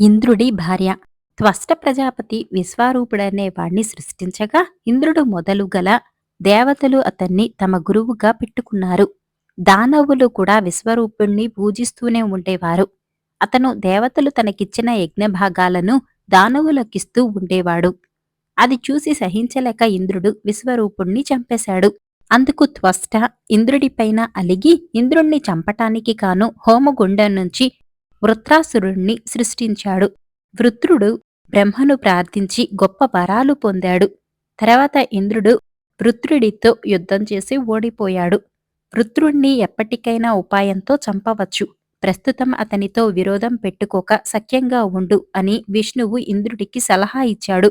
ఇంద్రుడి భార్య. త్వష్ట ప్రజాపతి విశ్వారూపుడనే వాణ్ణి సృష్టించగా ఇంద్రుడు మొదలు గల దేవతలు అతన్ని తమ గురువుగా పెట్టుకున్నారు. దానవులు కూడా విశ్వరూపుణ్ణి పూజిస్తూనే ఉండేవారు. అతను దేవతలు తనకిచ్చిన యజ్ఞభాగాలను దానవులకిస్తూ ఉండేవాడు. అది చూసి సహించలేక ఇంద్రుడు విశ్వరూపుణ్ణి చంపేశాడు. అందుకు త్వష్ట ఇంద్రుడిపైన అలిగి ఇంద్రుణ్ణి చంపటానికి కాను హోమగుండం నుంచి వృత్రాసురుణ్ణి సృష్టించాడు. వృత్రుడు బ్రహ్మను ప్రార్థించి గొప్ప వరాలు పొందాడు. తర్వాత ఇంద్రుడు వృత్రుడితో యుద్ధం చేసి ఓడిపోయాడు. వృత్రుణ్ణి ఎప్పటికైనా ఉపాయంతో చంపవచ్చు. ప్రస్తుతం అతనితో విరోధం పెట్టుకోక సఖ్యంగా ఉండు అని విష్ణువు ఇంద్రుడికి సలహా ఇచ్చాడు.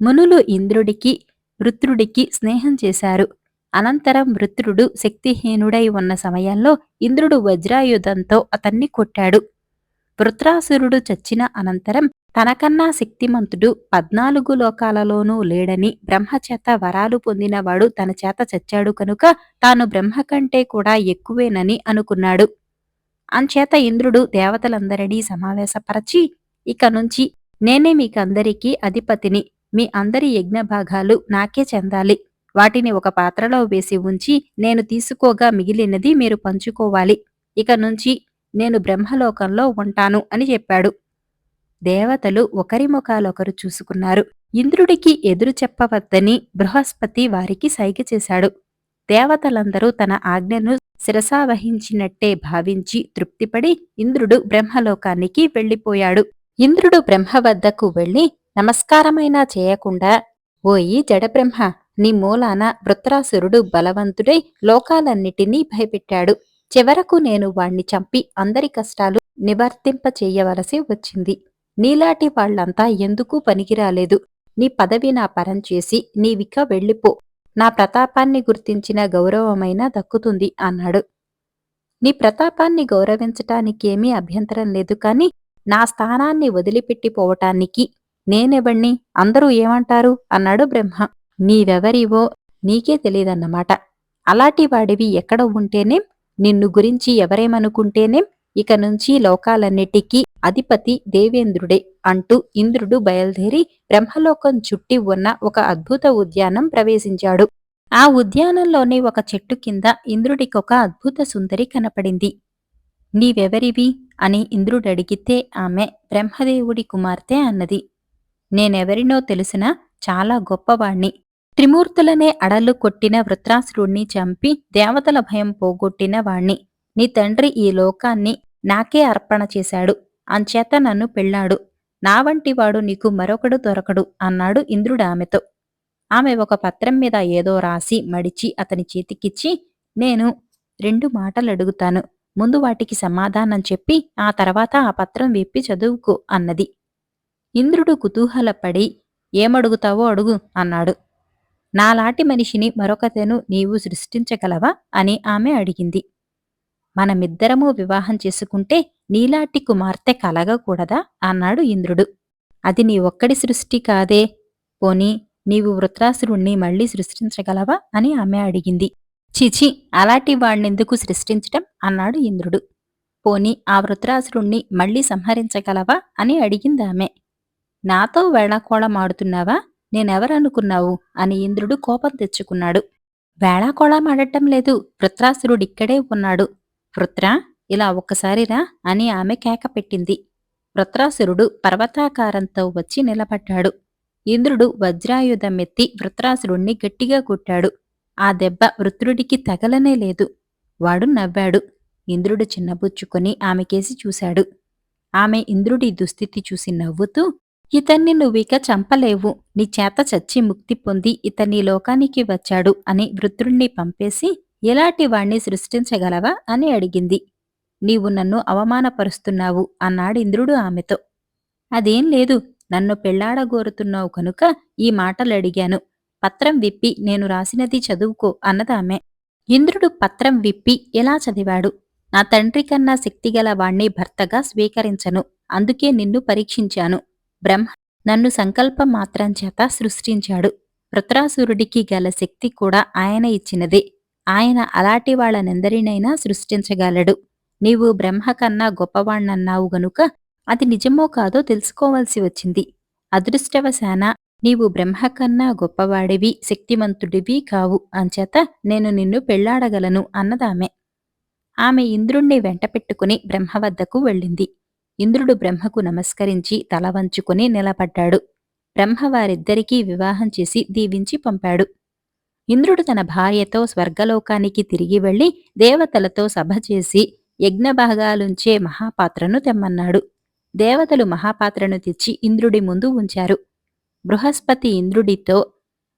మునులు ఇంద్రుడికి వృత్రుడికి స్నేహం చేశారు. అనంతరం వృత్రుడు శక్తిహీనుడై ఉన్న సమయంలో ఇంద్రుడు వజ్రాయుధంతో అతన్ని కొట్టాడు. వృత్రాసురుడు చచ్చిన అనంతరం తనకన్నా శక్తిమంతుడు పద్నాలుగు లోకాలలోనూ లేడని బ్రహ్మచేత వరాలు పొందినవాడు తన చేత చచ్చాడు కనుక తాను బ్రహ్మ కంటే కూడా ఎక్కువేనని అనుకున్నాడు. అంచేత ఇంద్రుడు దేవతలందరినీ సమావేశపరచి ఇక నుంచి నేనే మీకందరికీ అధిపతిని మీ అందరి యజ్ఞభాగాలు నాకే చెందాలి. వాటిని ఒక పాత్రలో వేసి ఉంచి నేను తీసుకోగా మిగిలినది మీరు పంచుకోవాలి. ఇక నుంచి నేను బ్రహ్మలోకంలో ఉంటాను అని చెప్పాడు. దేవతలు ఒకరి ముఖాలొకరు చూసుకున్నారు. ఇంద్రుడికి ఎదురు చెప్పవద్దని బృహస్పతి వారికి సైగ చేశాడు. దేవతలందరూ తన ఆజ్ఞను శిరసావహించినట్టే భావించి తృప్తిపడి ఇంద్రుడు బ్రహ్మలోకానికి వెళ్ళిపోయాడు. ఇంద్రుడు బ్రహ్మ వద్దకు వెళ్ళి నమస్కారమైనా చేయకుండా ఓయి జడబ్రహ్మ నీ మూలాన వృత్రాసురుడు బలవంతుడై లోకాలన్నిటినీ భయపెట్టాడు. చివరకు నేను వాణ్ణి చంపి అందరి కష్టాలు నివర్తింప చేయవలసి వచ్చింది. నీలాటి వాళ్ళంతా ఎందుకు పనికిరాలేదు? నీ పదవి నా పరం చేసి నీవిక వెళ్ళిపో. నా ప్రతాపాన్ని గుర్తించిన గౌరవమైనా దక్కుతుంది అన్నాడు. నీ ప్రతాపాన్ని గౌరవించటానికేమీ అభ్యంతరం లేదు కాని నా స్థానాన్ని వదిలిపెట్టిపోవటానికి నేనెవణ్ణి? అందరూ ఏమంటారు? అన్నాడు బ్రహ్మ. నీవెవరివో నీకే తెలియదన్నమాట. అలాంటి వాడివి ఎక్కడ ఉంటేనేం నిన్ను గురించి ఎవరేమనుకుంటేనేం ఇక నుంచి లోకాలన్నిటికీ అధిపతి దేవేంద్రుడే అంటూ ఇంద్రుడు బయలుదేరి బ్రహ్మలోకం చుట్టి ఉన్న ఒక అద్భుత ఉద్యానం ప్రవేశించాడు. ఆ ఉద్యానంలోని ఒక చెట్టు కింద ఇంద్రుడికొక అద్భుత సుందరి కనపడింది. నీవెవరివి? అని ఇంద్రుడు అడిగితే ఆమె బ్రహ్మదేవుడి కుమార్తె అన్నది. నేనెవరినో తెలిసినా చాలా గొప్పవాణ్ణి. త్రిమూర్తులనే అడలు కొట్టిన వృత్రాసురుణ్ణి చంపి దేవతల భయం పోగొట్టిన వాణ్ణి. నీ తండ్రి ఈ లోకాన్ని నాకే అర్పణ చేశాడు. అంచేత నన్ను పెళ్ళాడు. నా వంటివాడు నీకు మరొకడు దొరకడు అన్నాడు ఇంద్రుడు ఆమెతో. ఆమె ఒక పత్రం మీద ఏదో రాసి మడిచి అతని చేతికిచ్చి నేను రెండు మాటలు అడుగుతాను ముందు వాటికి సమాధానం చెప్పి ఆ తర్వాత ఆ పత్రం విప్పి చదువుకో అన్నది. ఇంద్రుడు కుతూహలపడి ఏమడుగుతావో అడుగు అన్నాడు. నాలాటి మనిషిని మరొకతెను నీవు సృష్టించగలవా? అని ఆమె అడిగింది. మనమిద్దరము వివాహం చేసుకుంటే నీలాటి కుమార్తె కలగకూడదా? అన్నాడు ఇంద్రుడు. అది నీ ఒక్కడి సృష్టి కాదే. పోని నీవు వృత్రాసురుణ్ణి మళ్ళీ సృష్టించగలవా? అని ఆమె అడిగింది. చిచి అలాంటి వాణ్ణెందుకు సృష్టించటం? అన్నాడు ఇంద్రుడు. పోని ఆ వృత్రాసురుణ్ణి మళ్ళీ సంహరించగలవా? అని అడిగిందామె నాతో వేళాకోళమాడుతున్నావా? నేనెవరనుకున్నావు? అని ఇంద్రుడు కోపం తెచ్చుకున్నాడు. వేళాకోళమాడటం లేదు. వృత్రాసురుడిక్కడే ఉన్నాడు. వృత్ర ఇలా ఒక్కసారిరా అని ఆమె కేక పెట్టింది. వృత్రాసురుడు పర్వతాకారంతో వచ్చి నిలబడ్డాడు. ఇంద్రుడు వజ్రాయుధమెత్తి వృత్రాసురుణ్ణి గట్టిగా కొట్టాడు. ఆ దెబ్బ వృత్రుడికి తగలనే లేదు. వాడు నవ్వాడు. ఇంద్రుడు చిన్నబుచ్చుకొని ఆమెకేసి చూశాడు. ఆమె ఇంద్రుడి దుస్థితి చూసి నవ్వుతూ ఇతన్ని నువ్విక చంపలేవు. నీ చేత చచ్చి ముక్తి పొంది ఇతన్ని లోకానికి వచ్చాడు అని వృత్రుణ్ణి పంపేసి ఎలాంటి వాణ్ణి సృష్టించగలవా అని అడిగింది. నీవు నన్ను అవమానపరుస్తున్నావు అన్నాడు ఇంద్రుడు ఆమెతో. అదేం లేదు నన్ను పెళ్ళాడగోరుతున్నావు కనుక ఈ మాటలు అడిగాను పత్రం విప్పి నేను రాసినది చదువుకో అన్నదామె. ఇంద్రుడు పత్రం విప్పి ఎలా చదివాడు? నా తండ్రి కన్నా శక్తిగల వాణ్ణి భర్తగా స్వీకరించను. అందుకే నిన్ను పరీక్షించాను. బ్రహ్మ నన్ను సంకల్పం మాత్రం చేత సృష్టించాడు. వృత్రాసురుడికి గల శక్తి కూడా ఆయన ఇచ్చినదే. ఆయన అలాంటి వాళ్ళనెందరినైనా సృష్టించగలడు. నీవు బ్రహ్మ కన్నా గొప్పవాణ్ణన్నావు గనుక అది నిజమో కాదో తెలుసుకోవాల్సి వచ్చింది. అదృష్టవశాన నీవు బ్రహ్మ కన్నా గొప్పవాడివి శక్తిమంతుడివి కావు. అంచేత నేను నిన్ను పెళ్ళాడగలను అన్నదామె. ఆమె ఇంద్రుణ్ణి వెంటపెట్టుకుని బ్రహ్మ వద్దకు వెళ్ళింది. ఇంద్రుడు బ్రహ్మకు నమస్కరించి తల వంచుకుని నిలబడ్డాడు. బ్రహ్మ వారిద్దరికీ వివాహం చేసి దీవించి పంపాడు. ఇంద్రుడు తన భార్యతో స్వర్గలోకానికి తిరిగి వెళ్ళి దేవతలతో సభ చేసి యజ్ఞభాగాలుంచే మహాపాత్రను తెమ్మన్నాడు. దేవతలు మహాపాత్రను తెచ్చి ఇంద్రుడి ముందు ఉంచారు. బృహస్పతి ఇంద్రుడితో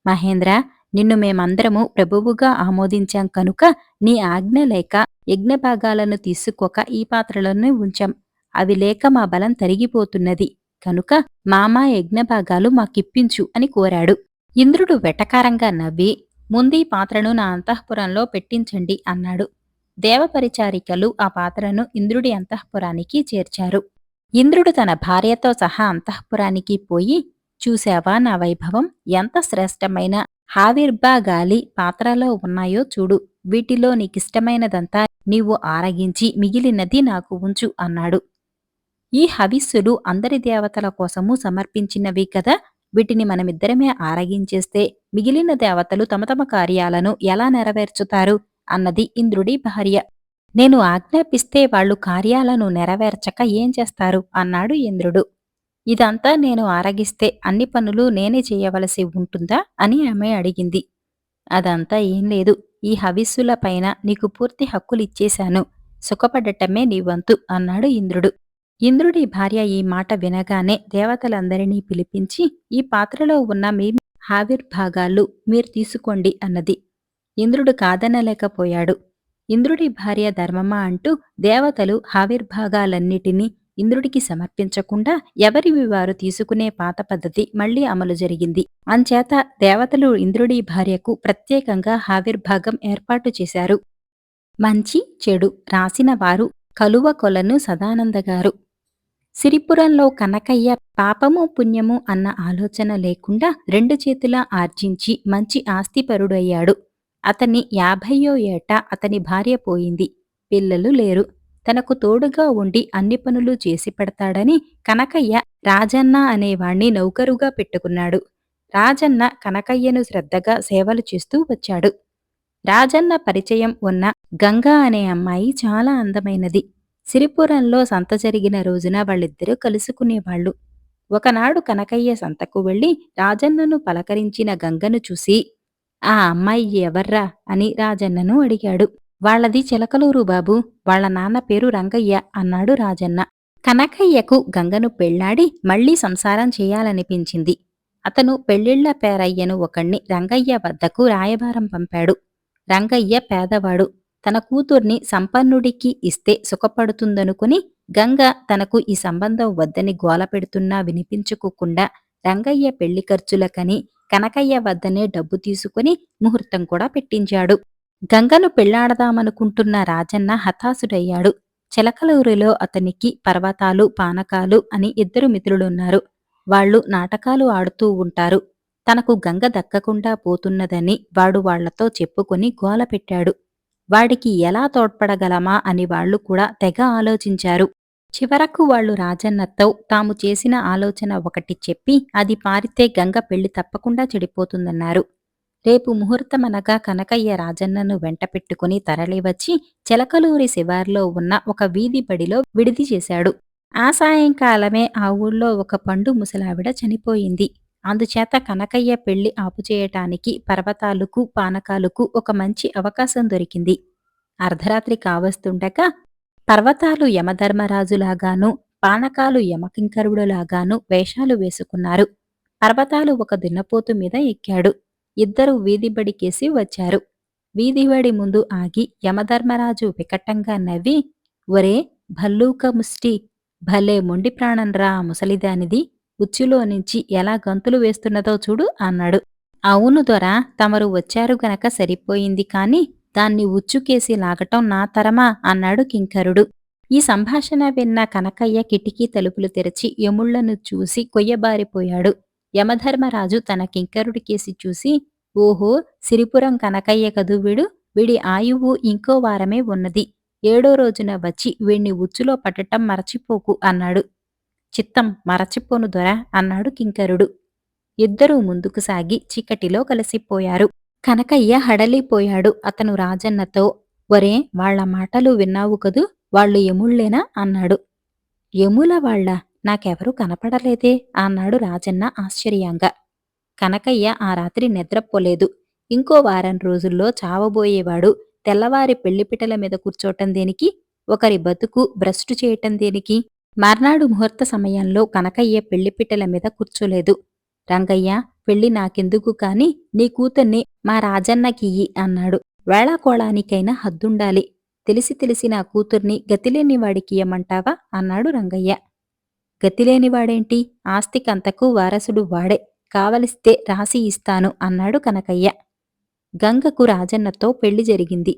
మహేంద్ర నిన్ను మేమందరము ప్రభువుగా ఆమోదించాం కనుక నీ ఆజ్ఞ లేక యజ్ఞభాగాలను తీసుకోక ఈ పాత్రలను ఉంచాం. అవి లేక మా బలం తరిగిపోతున్నది. కనుక మామా యజ్ఞభాగాలు మాకిప్పించు అని కోరాడు. ఇంద్రుడు వెటకారంగా నవ్వి ముందీ పాత్రను నా అంతఃపురంలో పెట్టించండి అన్నాడు. దేవపరిచారికలు ఆ పాత్రను ఇంద్రుడి అంతఃపురానికి చేర్చారు. ఇంద్రుడు తన భార్యతో సహా అంతఃపురానికి పోయి చూశావా నా వైభవం? ఎంత శ్రేష్టమైన హావిర్భాగాలి పాత్రలో ఉన్నాయో చూడు. వీటిలో నీకిష్టమైనదంతా నీవు ఆరగించి మిగిలినది నాకు ఉంచు అన్నాడు. ఈ హవిస్సులు అందరి దేవతల కోసము సమర్పించినవి కదా? వీటిని మనమిద్దరమే ఆరగించేస్తే మిగిలిన దేవతలు తమ తమ కార్యాలను ఎలా నెరవేర్చుతారు? అన్నది ఇంద్రుడి భార్య. నేను ఆజ్ఞాపిస్తే వాళ్ళు కార్యాలను నెరవేర్చక ఏం చేస్తారు? అన్నాడు ఇంద్రుడు. ఇదంతా నేను ఆరగిస్తే అన్ని పనులు నేనే చేయవలసి ఉంటుందా? అని ఆమె అడిగింది. అదంతా ఏం లేదు. ఈ హవిస్సులపైన నీకు పూర్తి హక్కులిచ్చేశాను. సుఖపడటమే నీ వంతు అన్నాడు ఇంద్రుడు. ఇంద్రుడి భార్య ఈ మాట వినగానే దేవతలందరినీ పిలిపించి ఈ పాత్రలో ఉన్న మీ ఆవిర్భాగాలు మీరు తీసుకోండి అన్నది. ఇంద్రుడు కాదనలేకపోయాడు. ఇంద్రుడి భార్య ధర్మమా అంటూ దేవతలు ఆవిర్భాగాలన్నిటినీ ఇంద్రుడికి సమర్పించకుండా ఎవరివి వారు తీసుకునే పాత పద్ధతి మళ్ళీ అమలు జరిగింది. అంచేత దేవతలు ఇంద్రుడి భార్యకు ప్రత్యేకంగా ఆవిర్భాగం ఏర్పాటు చేశారు. మంచి చెడు రాసిన వారు కలువ కొలను సదానందగారు సిరిపురంలో కనకయ్య పాపము పుణ్యము అన్న ఆలోచన లేకుండా రెండు చేతులా ఆర్జించి మంచి ఆస్తిపరుడయ్యాడు. అతని యాభయ్యో ఏట అతని భార్య పోయింది. పిల్లలు లేరు. తనకు తోడుగా ఉండి అన్ని పనులు చేసి పెడతాడని కనకయ్య రాజన్న అనేవాణ్ణి నౌకరుగా పెట్టుకున్నాడు. రాజన్న కనకయ్యను శ్రద్ధగా సేవలు చేస్తూ వచ్చాడు. రాజన్న పరిచయం ఉన్న గంగా అనే అమ్మాయి చాలా అందమైనది. సిరిపురంలో సంత జరిగిన రోజున వాళ్ళిద్దరూ కలుసుకునేవాళ్ళు ఒకనాడు కనకయ్య సంతకు వెళ్ళి రాజన్నను పలకరించిన గంగను చూసి ఆ అమ్మాయి ఎవర్రా? అని రాజన్నను అడిగాడు. వాళ్ళది చిలకలూరు బాబు వాళ్ళ నాన్న పేరు రంగయ్య అన్నాడు రాజన్న. కనకయ్యకు గంగను పెళ్ళాడి మళ్ళీ సంసారం చేయాలనిపించింది. అతను పెళ్ళిళ్ళ పేరయ్యను ఒకణ్ణి రంగయ్య వద్దకు రాయబారం పంపాడు. రంగయ్య పేదవాడు. తన కూతుర్ని సంపన్నుడికి ఇస్తే సుఖపడుతుందనుకుని గంగ తనకు ఈ సంబంధం వద్దని గోల పెడుతున్నా వినిపించుకోకుండా రంగయ్య పెళ్ళి ఖర్చులకని కనకయ్య వద్దనే డబ్బు తీసుకుని ముహూర్తం కూడా పెట్టించాడు. గంగను పెళ్ళాడదామనుకుంటున్న రాజన్న హతాశుడయ్యాడు. చిలకలూరిలో అతనికి పర్వతాలు పానకాలు అని ఇద్దరు మిత్రులున్నారు. వాళ్ళు నాటకాలు ఆడుతూ ఉంటారు. తనకు గంగ దక్కకుండా పోతున్నదని వాడు వాళ్ళతో చెప్పుకొని గోల పెట్టాడు. వాడికి ఎలా తోడ్పడగలమా అని వాళ్ళు కూడా తెగ ఆలోచించారు. చివరకు వాళ్ళు రాజన్నతో తాము చేసిన ఆలోచన ఒకటి చెప్పి అది పారితే గంగ పెళ్ళి తప్పకుండా చెడిపోతుందన్నారు. రేపు ముహూర్తమనగా కనకయ్య రాజన్నను వెంట పెట్టుకుని తరలివచ్చి చిలకలూరి శివార్లో ఉన్న ఒక వీధి బడిలో విడిది చేశాడు. ఆ సాయంకాలమే ఆ ఊళ్ళో ఒక పండు ముసలావిడ చనిపోయింది. అందుచేత కనకయ్య పెళ్ళి ఆపుచేయటానికి పర్వతాలకు పానకాలకు ఒక మంచి అవకాశం దొరికింది. అర్ధరాత్రి కావస్తుండగా పర్వతాలు యమధర్మరాజులాగాను పానకాలు యమకింకరుడులాగాను వేషాలు వేసుకున్నారు. పర్వతాలు ఒక దున్నపోతు మీద ఎక్కాడు. ఇద్దరు వీధిబడికేసి వచ్చారు. వీధిబడి ముందు ఆగి యమధర్మరాజు వికటంగా నవ్వి ఒరే భల్లూక ముష్టి! భలే మొండి ప్రాణంరా ముసలిదానిది! ఉచ్చులో నుంచి ఎలా గంతులు వేస్తున్నదో చూడు అన్నాడు. అవును దొర తమరు వచ్చారు గనక సరిపోయింది కాని దాన్ని ఉచ్చుకేసి లాగటం నా తరమా అన్నాడు కింకరుడు. ఈ సంభాషణ విన్న కనకయ్య కిటికీ తలుపులు తెరచి యముళ్ళను చూసి కొయ్యబారిపోయాడు. యమధర్మరాజు తన కింకరుడికేసి చూసి ఓహో సిరిపురం కనకయ్య కదు వీడు వీడి ఆయువు ఇంకో వారమే ఉన్నది. ఏడో రోజున వచ్చి వీణ్ణి ఉచ్చులో పట్టటం మరచిపోకు అన్నాడు. చిత్తం మరచిపోను దొర అన్నాడు కింకరుడు. ఇద్దరూ ముందుకు సాగి చీకటిలో కలిసిపోయారు. కనకయ్య హడలిపోయాడు. అతను రాజన్నతో ఒరే వాళ్ళ మాటలు విన్నావు కదూ? వాళ్ళు ఎముళ్ళేనా అన్నాడు. ఎముల వాళ్ళ? నాకెవరూ కనపడలేదే అన్నాడు రాజన్న ఆశ్చర్యంగా. కనకయ్య ఆ రాత్రి నిద్రపోలేదు. ఇంకో వారం రోజుల్లో చావబోయేవాడు. తెల్లవారి పెళ్ళిపిటల మీద కూర్చోటం దేనికి? ఒకరి బతుకు భ్రష్టు చేయటం దేనికి? మర్నాడు ముహూర్త సమయంలో కనకయ్య పెళ్ళిపిట్టల మీద కూర్చోలేదు. రంగయ్య పెళ్ళి నాకెందుకు కాని నీ కూతుర్ని మా రాజన్నకియ్యి అన్నాడు. వేళాకోళానికైనా హద్దుండాలి. తెలిసి తెలిసి నా కూతుర్ని గతిలేని వాడికియ్యమంటావా అన్నాడు రంగయ్య. గతిలేనివాడేంటి? ఆస్తికంతకు వారసుడు వాడే. కావలిస్తే రాసి ఇస్తాను అన్నాడు కనకయ్య. గంగకు రాజన్నతో పెళ్ళి జరిగింది.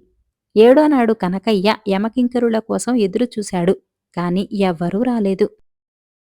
ఏడోనాడు కనకయ్య యమకింకరుల కోసం ఎదురు చూశాడు కానీ ఎవ్వరూ రాలేదు.